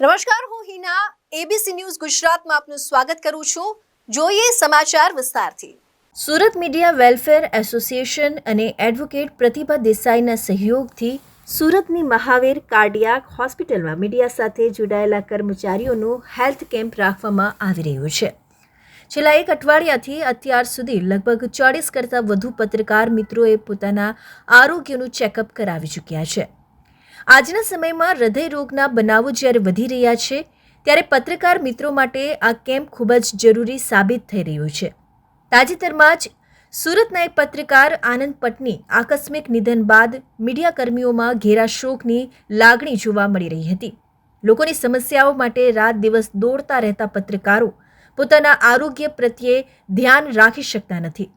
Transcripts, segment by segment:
નમસ્કાર, હું Hina. ABC news ગુજરાતમાં આપનું સ્વાગત કરું છું. જોઈએ સમાચાર વિસ્તારથી. સુરત મીડિયા વેલફેર એસોસિએશન અને એડવોકેટ પ્રતિભા દેસાઈના સહયોગથી સુરતની મહાવીર કાર્ડિયાક હોસ્પિટલમાં મીડિયા સાથે જોડાયેલા કર્મચારીઓનું હેલ્થ કેમ્પ રાખવામાં આવી રહ્યું છે. છેલ્લા એક અઠવાડિયાથી અત્યાર સુધી લગભગ ચોવીસ કરતાં વધુ પત્રકાર મિત્રોએ પોતાના આરોગ્યનું ચેકઅપ કરાવી ચૂક્યા છે. આજના સમયમાં હૃદયરોગના બનાવો જ્યારે વધી રહ્યા છે, ત્યારે પત્રકાર મિત્રો માટે આ કેમ્પ ખૂબ જ જરૂરી સાબિત થઈ રહ્યું છે. તાજેતરમાં જ સુરતના એક પત્રકાર આનંદ પટની આકસ્મિક નિધન બાદ મીડિયાકર્મીઓમાં ઘેરા શોકની લાગણી જોવા મળી રહી હતી. લોકોની સમસ્યાઓ માટે રાત દિવસ દોડતા રહેતા પત્રકારો પોતાના આરોગ્ય પ્રત્યે ધ્યાન રાખી શકતા નથી.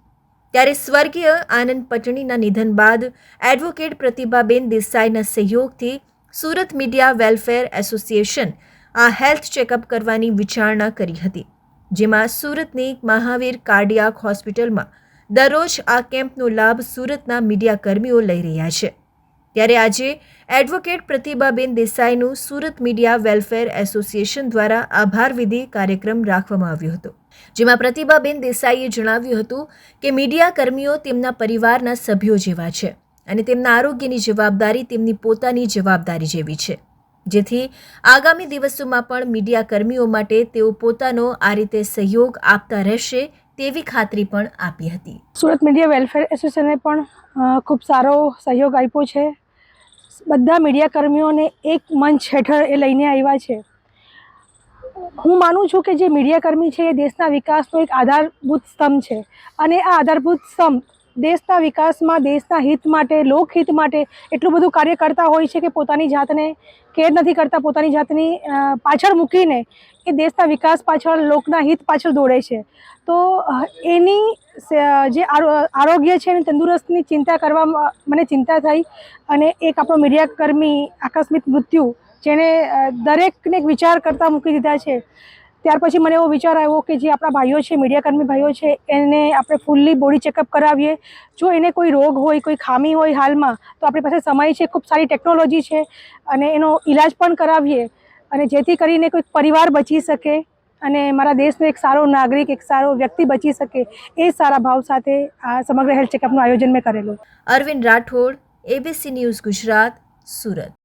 ત્યારે સ્વર્ગીય આનંદ પટણીના નિધન બાદ એડવોકેટ પ્રતિભાબેન દેસાઈના સહયોગથી સુરત મીડિયા વેલફેર એસોસિએશન આ હેલ્થ ચેકઅપ કરવાની વિચારણા કરી હતી, જેમાં સુરતની મહાવીર કાર્ડિયાક હોસ્પિટલમાં દરરોજ આ કેમ્પનો લાભ સુરતના મીડિયાકર્મીઓ લઈ રહ્યા છે. ત્યારે આજે એડવોકેટ પ્રતિભાબેન દેસાઈનું સુરત મીડિયા વેલફેર એસોસિએશન દ્વારા આભાર વિધિ કાર્યક્રમ રાખવામાં આવ્યો હતો. જેમાં પ્રતિભાબેન દેસાઈએ જણાવ્યું હતું કે મીડિયા કર્મીઓ તેમના પરિવારના સભ્યો જેવા છે અને તેમના આરોગ્યની જવાબદારી તેમની પોતાની જવાબદારી જેવી છે. જેથી આગામી દિવસોમાં પણ મીડિયા કર્મીઓ માટે તેઓ પોતાનો આ રીતે સહયોગ આપતા રહેશે તેવી ખાતરી પણ આપી હતી. સુરત મીડિયા વેલફેર એસોસિએશને પણ ખૂબ સારો સહયોગ આપ્યો છે. બધા મીડિયા કર્મીઓને એક મંચ હેઠળ એ લઈને આવ્યા છે. હું માનું છું કે જે મીડિયા કર્મી છે એ દેશના વિકાસનો એક આધારભૂત સ્તંભ છે. અને આ આધારભૂત સ્તંભ દેશના વિકાસમાં, દેશના હિત માટે, લોકહિત માટે એટલું બધું કાર્ય કરતા હોય છે કે પોતાની જાતને કેર નથી કરતા, પોતાની જાતની પાછળ મૂકીને એ દેશના વિકાસ પાછળ, લોકના હિત પાછળ દોડે છે. તો એની જે આરો- આરોગ્ય છે એની તંદુરસ્તની ચિંતા કરવામાં મને ચિંતા થઈ અને એક આપણો મીડિયાકર્મી આકસ્મિક મૃત્યુ જેણે દરેકને વિચાર કરતાં મૂકી દીધા છે. ત્યાર પછી મને એવો વિચાર આવ્યો કે જે આપણા ભાઈઓ છે, મીડિયાકર્મી ભાઈઓ છે, એને આપણે ફૂલ્લી બોડી ચેકઅપ કરાવીએ. જો એને કોઈ રોગ હોય, કોઈ ખામી હોય હાલમાં, તો આપણી પાસે સમય છે, ખૂબ સારી ટેકનોલોજી છે અને એનો ઈલાજ પણ કરાવીએ. અને જેથી કરીને કોઈ પરિવાર બચી શકે અને મારા દેશનો એક સારો નાગરિક, એક સારો વ્યક્તિ બચી શકે એ સારા ભાવ સાથે આ સમગ્ર હેલ્થ ચેકઅપનું આયોજન મેં કરેલું. Arvind Rathod ABC news Gujarat, Surat.